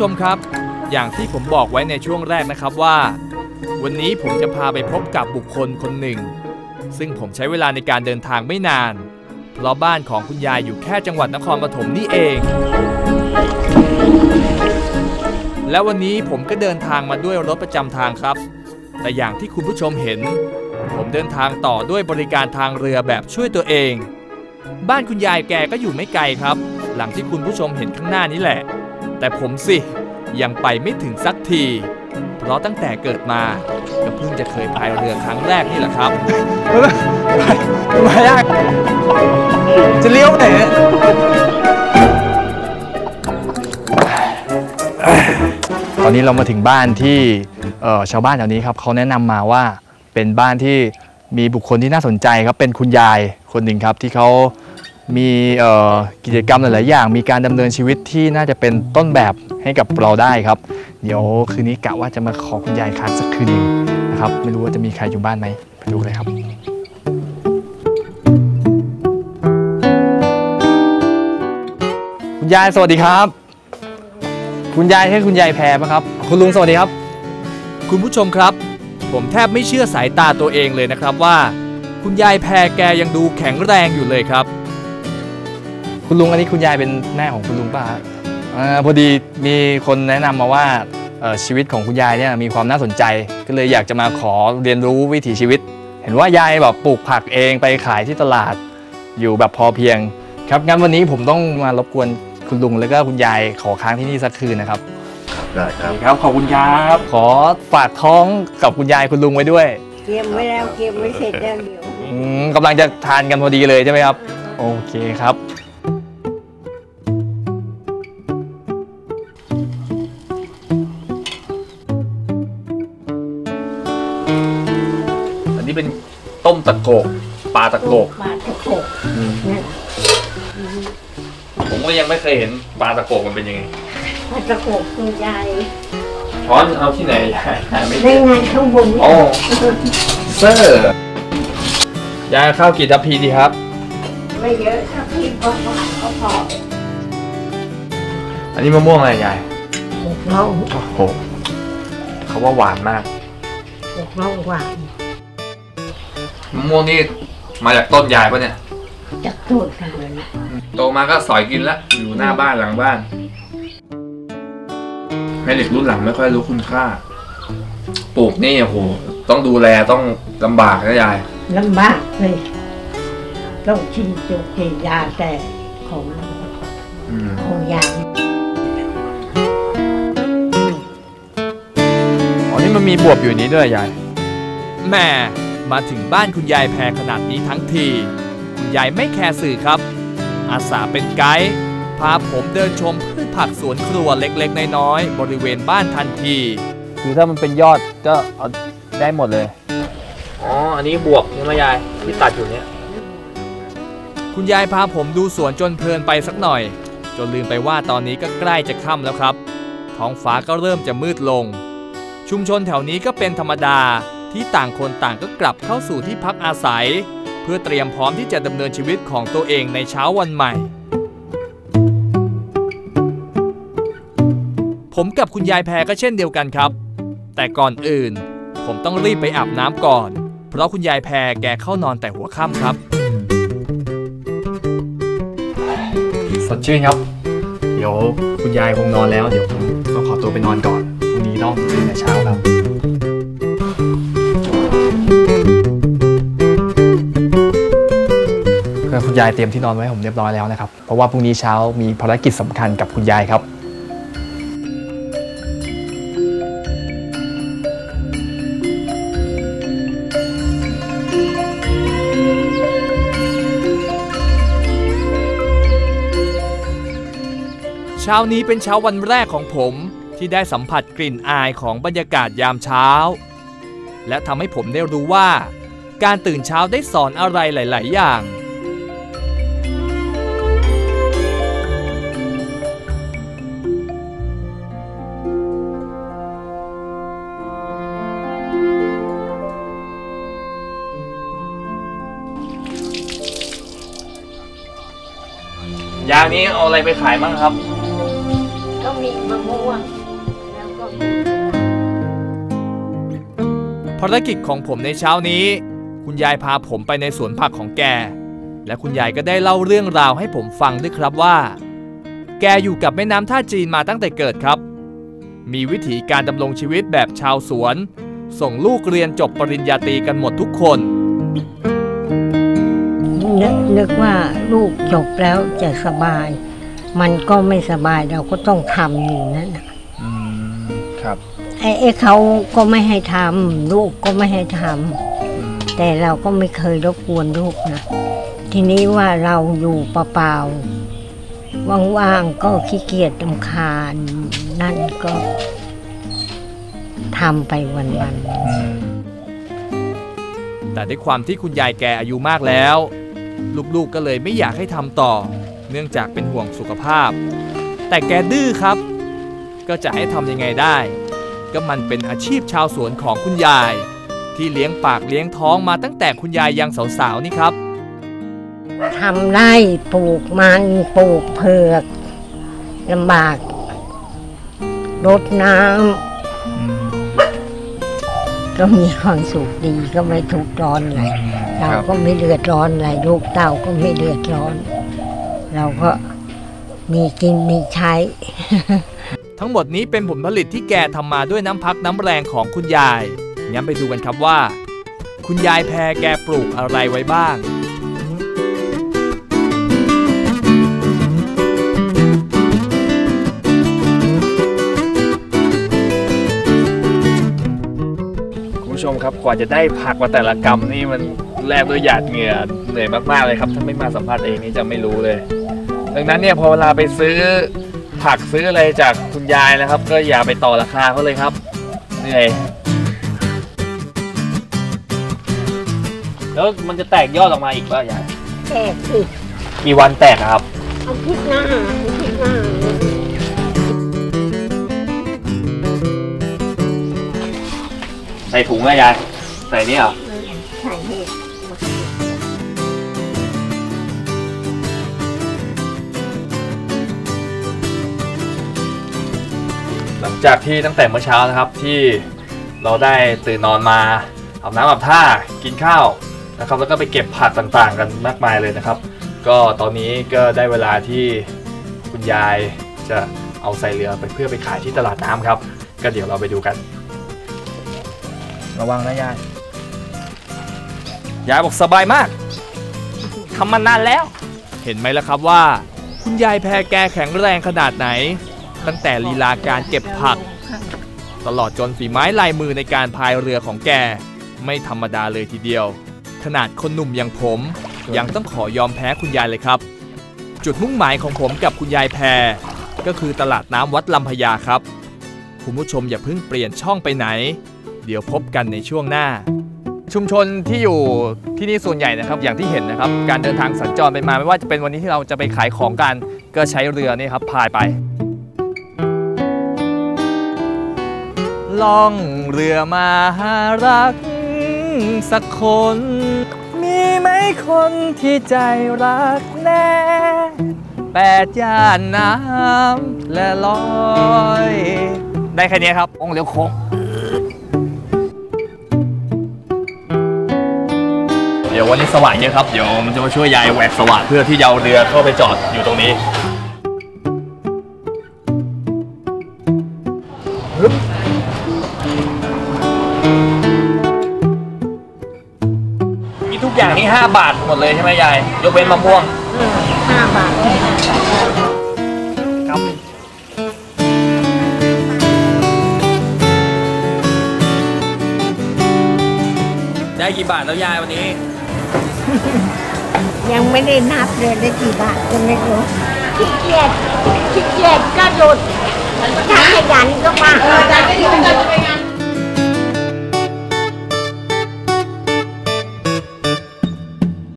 ชมครับ อย่างที่ผมบอกไว้ในช่วงแรกนะครับว่า วันนี้ผมจะพาไปพบกับบุคคลคนหนึ่ง ซึ่งผมใช้เวลาในการเดินทางไม่นาน เพราะบ้านของคุณยายอยู่แค่จังหวัดนครปฐมนี่เอง และวันนี้ผมก็เดินทางมาด้วยรถประจำทางครับ แต่อย่างที่คุณผู้ชมเห็น ผมเดินทางต่อด้วยบริการทางเรือแบบช่วยตัวเอง บ้านคุณยายแกก็อยู่ไม่ไกลครับ หลังที่คุณผู้ชมเห็นข้างหน้านี้แหละ แต่ผมสิยังไปไม่ถึงสักที เพราะตั้งแต่เกิดมาก็เพิ่งจะเคยพายเรือครั้งแรกนี่แหละครับมายากจะเลี้ยวไปไหนเนี่ยตอนนี้เรามาถึงบ้านที่เอ่อชาวบ้านแถวนี้ครับเขาแนะนำมาว่าเป็นบ้านที่มีบุคคลที่น่าสนใจครับเป็นคุณยายคนหนึ่งครับที่เขา มีกิจกรรมหลาย ๆ อย่าง มีการดำเนินชีวิตที่น่าจะเป็นต้นแบบให้กับเราได้ครับ เดี๋ยวคืนนี้กะว่าจะมาขอคุณยายค้างสักคืนหนึ่งนะครับ ไม่รู้ว่าจะมีใครอยู่บ้านไหมไปดูเลยครับคุณยายสวัสดีครับ คุณยายใช่คุณยายแพรปะครับ คุณลุงสวัสดีครับ คุณผู้ชมครับ ผมแทบไม่เชื่อสายตาตัวเองเลยนะครับว่า คุณยายแพรแกยังดูแข็งแรงอยู่เลยครับ คุณลุงอันนี้คุณยายเป็นแม่ของคุณลุงป่ะฮะอ่าพอดีมีคนแนะนำมาว่าเอ่อชีวิตของคุณยายเนี่ยมีความน่าสนใจ ก็เลยอยากจะมาขอเรียนรู้วิถีชีวิต เห็นว่ายายแบบปลูกผักเองไปขายที่ตลาด อยู่แบบพอเพียง ครับงั้นวันนี้ผมต้องมารบกวนคุณลุงแล้วก็คุณยายขอค้างที่นี่สักคืนนะครับ ได้ครับ ครับขอบคุณครับขอฝากท้องกับคุณยายคุณลุงไว้ด้วยเตรียมไว้แล้วเตรียมไว้เสร็จแล้วเดี๋ยว อืมกำลังจะทานกันพอดีเลยใช่ไหมครับ โอเคครับ ต้มตะโกกปลาตะโกกมาตะโขกเนี่ยผมก็ยังไม่เคยเห็นปลาตะโกกมันเป็นยังไงมาตะโขกคุณยายช้อนเอาที่ไหนหาไม่เจได้อไงานข้างบนเนี่ยโอ้เซอร์ยายข้าวกี่ทัพพีดีครับ ไม่เยอะถ้าพี่พอพอก็พออันนี้มะม่วงอะไรยายหกเล่าโอ้โหเขาว่าหวานมากหกเล่าหวาน มะม่วงนี่มาจากต้นยายปะเนี่ย จากโทษกันเลยนะโตมาก็สอยกินละอยู่หน้าบ้านหลังบ้าน ให้เด็กรุ่นหลังไม่ค่อยรู้คุณค่า ปลูกนี่โอ้โหต้องดูแลต้องลำบากนะยาย ลำบากเลยต้องชิมจุกกินยาแต่ของอืมของยาอ๋อนี่มันมีบวบอยู่นี้ด้วยยายแม่ มาถึงบ้านคุณยายแพรขนาดนี้ทั้งที คุณยายไม่แคร์สื่อครับ อาสาเป็นไกด์พาผมเดินชมพืชผักสวนครัวเล็กๆ น้อยๆบริเวณบ้านทันที คือถ้ามันเป็นยอดก็เอาได้หมดเลย อ๋อ อันนี้บวบใช่ไหมยายที่ตัดอยู่เนี่ย คุณยายพาผมดูสวนจนเพลินไปสักหน่อย จนลืมไปว่าตอนนี้ก็ใกล้จะค่ำแล้วครับ ท้องฟ้าก็เริ่มจะมืดลง ชุมชนแถวนี้ก็เป็นธรรมดา ที่ต่างคนต่างก็กลับเข้าสู่ที่พักอาศัย เพื่อเตรียมพร้อมที่จะดำเนินชีวิตของตัวเองในเช้าวันใหม่ ผมกับคุณยายแพรก็เช่นเดียวกันครับ แต่ก่อนอื่น ผมต้องรีบไปอาบน้ำก่อน เพราะคุณยายแพรแกเข้านอนแต่หัวค่ำครับ สดชื่นครับ เดี๋ยวคุณยายคงนอนแล้ว เดี๋ยวผมต้องขอตัวไปนอนก่อนพรุ่งนี้ต้องตื่นแต่เช้าแล้ว คุณยายเตรียมที่นอนไว้ผมเรียบร้อยแล้วนะครับ เพราะว่าพรุ่งนี้เช้ามีภารกิจสำคัญกับคุณยายครับเช้านี้เป็นเช้าวันแรกของผมที่ได้สัมผัสกลิ่นอายของบรรยากาศยามเช้า และทำให้ผมได้รู้ว่า การตื่นเช้าได้สอนอะไรหลาย ๆ อย่าง นี้เอาอะไรไปขายบ้างครับ ก็มีมะม่วงแล้วก็ภารกิจของผมในเช้านี้ คุณยายพาผมไปในสวนผักของแก และคุณยายก็ได้เล่าเรื่องราวให้ผมฟังด้วยครับว่า แกอยู่กับแม่น้ำท่าจีนมาตั้งแต่เกิดครับ มีวิถีการดำรงชีวิตแบบชาวสวน ส่งลูกเรียนจบปริญญาตรีกันหมดทุกคน นึกนึกว่าลูกจบแล้วจะสบาย มันก็ไม่สบายเราก็ต้องทำอยู่นั่นน่ะอืมครับไอ้ไอ้เขาก็ไม่ให้ทำลูกก็ไม่ให้ทำแต่เราก็ไม่เคยรบกวนลูกนะทีนี้ว่าเราอยู่เปล่าๆว่างๆก็ขี้เกียจลำคาญนั่นก็ทำไปวันๆแต่ด้วยความที่คุณยายแกอายุมากแล้ว ลูกๆก็เลยไม่อยากให้ทำต่อ เนื่องจากเป็นห่วงสุขภาพ แต่แกดื้อครับ ก็จะให้ทำยังไงได้ ก็มันเป็นอาชีพชาวสวนของคุณยาย ที่เลี้ยงปากเลี้ยงท้องมาตั้งแต่คุณยายยังสาวๆนี่ครับทำไร่ปลูกมันปลูกเผือกลำบากรดน้ำ ก็มีความสุขดีก็ไม่ทุกข์ร้อนอะไรเราก็ไม่เดือดร้อนอะไรลูกเต้าก็ไม่เดือดร้อน เราก็มีกินมีใช้ ทั้งหมดนี้เป็นผลผลิตที่แกทำมาด้วยน้ำพักน้ำแรงของคุณยายงั้นไปดูกันครับว่า คุณยายแพรแกปลูกอะไรไว้บ้าง คุณผู้ชมครับกว่าจะได้ผักมาแต่ละกำนี่มันแลกด้วยหยาดเหงื่อเหนื่อยมากๆเลยครับ ถ้าไม่มาสัมผัสเองนี่จะไม่รู้เลย ดังนั้นเนี่ยพอเวลาไปซื้อผักซื้ออะไรจากคุณยายนะครับ ก็อย่าไปต่อราคาเขาเลยครับ เหนื่อย แล้วมันจะแตกยอดออกมาอีกป่ะยายแก่สิกี่วันแตกอะครับอาทิตย์หน้าอาทิตย์หน้า ใส่ถุงอะยาย ใส่นี่เหรอใช่เหตุหลังจากที่ตั้งแต่เมื่อเช้านะครับที่เราได้ตื่นนอนมาอาบน้ำอาบท่ากินข้าวนะครับ แล้วก็ไปเก็บผักต่างๆ กันมากมายเลยนะครับ ก็ตอนนี้ก็ได้เวลาที่คุณยายจะเอาใส่เรือไปเพื่อไปขายที่ตลาดน้ำครับ ก็เดี๋ยวเราไปดูกัน ระวังนะยาย ยายบอกสบายมาก ทำมานานแล้ว เห็นไหมล่ะครับว่า คุณยายแพรแกแข็งแรงขนาดไหน ตั้งแต่ลีลาการเก็บผัก ตลอดจนฝีไม้ลายมือในการพายเรือของแก ไม่ธรรมดาเลยทีเดียว ขนาดคนหนุ่มอย่างผม ยังต้องขอยอมแพ้คุณยายเลยครับ จุดมุ่งหมายของผมกับคุณยายแพรก็คือตลาดน้ำวัดลำพญาครับ คุณผู้ชมอย่าเพิ่งเปลี่ยนช่องไปไหน เดี๋ยวพบกันในช่วงหน้า ชุมชนที่อยู่ที่นี่ส่วนใหญ่นะครับ อย่างที่เห็นนะครับ การเดินทางสัญจรไปมาไม่ว่าจะเป็นวันนี้ที่เราจะไปขายของกัน ก็ใช้เรือนี่ครับพายไป ล่องเรือมาหารักสักคน มีไหมคนที่ใจรักแน่แปดย่านน้ำและลอย ได้แค่นี้ครับ องเลี้ยวโค้ง ดี๋ยววันนี้สว่างเยอะครับ เดี๋ยวมันจะมาช่วยยายแหวกสว่างเพื่อที่จะเอาเรือเข้าไปจอดอยู่ตรงนี้มีทุกอย่างนี่ 5 บาทหมดเลยใช่ไหมยาย ยกเว้นมะม่วง ห้าบาทได้กี่บาทแล้วยายวันนี้ ยังไม่ได้นับเลยได้กี่บาทก็ไม่รู้ขี้เกียจขี้เกียจก็หยุดถ้าขยันก็มา